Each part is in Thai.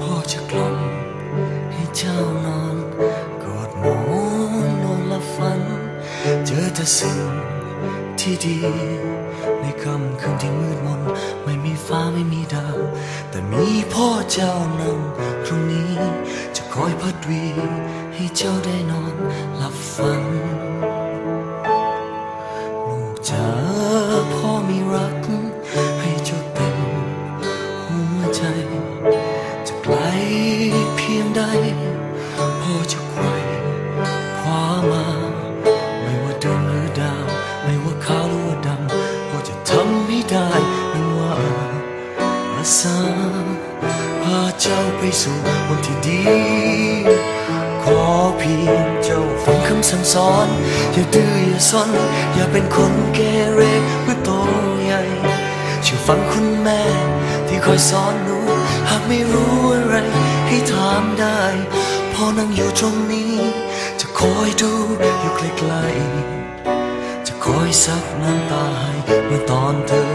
พ่อจะกล่อมให้เจ้านอน กอดหมอนนอนละฝัน เจอแต่สิ่งที่ดี ในค่ำคืนที่มืดมน ไม่มีฟ้าไม่มีดาว แต่มีพ่อเจ้านั่งตรงนี้ จะคอยพัดวี ให้เจ้าได้นอนหลับฝัน อาสาพาเจ้าไปสู่วันที่ดี ขอเพียงเจ้าฟังคำสั่งสอน อย่าดื้ออย่าซนอย่าเป็นคนเกเรเมื่อโตใหญ่เชื่อฟังคุณแม่ ที่คอยสอนหนู หากไม่รู้อะไร ให้ถามได้พ่อนั่งอยู่ตรงนี้ จะคอยดูอยู่ไกลๆจะคอยซับน้ำตาให้เมื่อตอนเธอ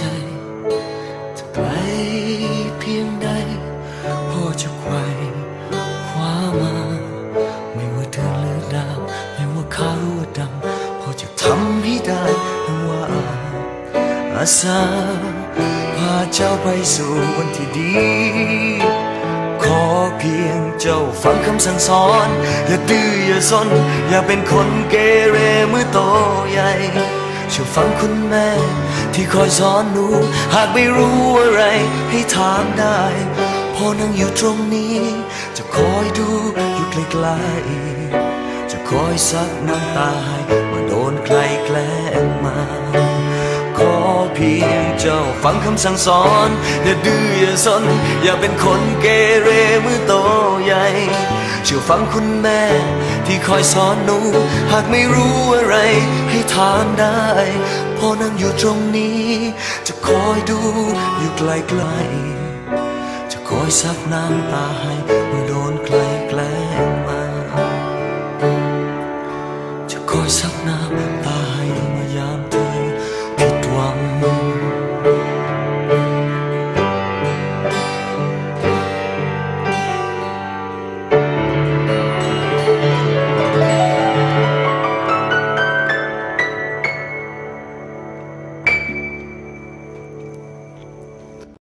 ใจจะไกลเพียงใดพ่อจะไขว่คว้ามา ไม่ว่าเดือนหรือดาวไม่ว่าขาวหรือดำพ่อจะทำให้ได้ไม่ว่าอาสาพาเจ้าไปสู่วันที่ดี ขอเพียงเจ้าฟังคำสั่งสอน อย่าดื้ออย่าซนอย่าเป็นคนเกเรเมื่อโตใหญ่ช่วยฟังคุณแม่ ที่คอยสอนหนู หากไม่รู้อะไรให้ถามได้พอนั่งอยู่ตรงนี้ จะคอยดูอยู่ไกลๆจะคอยซับน้ำตาให้ว่าโดนใครแกล้งมา ขอเพียงเจ้าฟังคำสั่งสอน อย่าดื้ออย่าซนอย่าเป็นคนเกเรเมื่อโตใหญ่เชื่อฟังคุณแม่ที่คอยสอนหนู หากไม่รู้อะไรให้ถามได้ พ่อนั่งอยู่ตรงนี้ จะคอยดูอยู่ไกลไกลจะคอยซักน้ำตาให้เมื่อโดนใครแกล้งมา จะคอยซักน้ำตา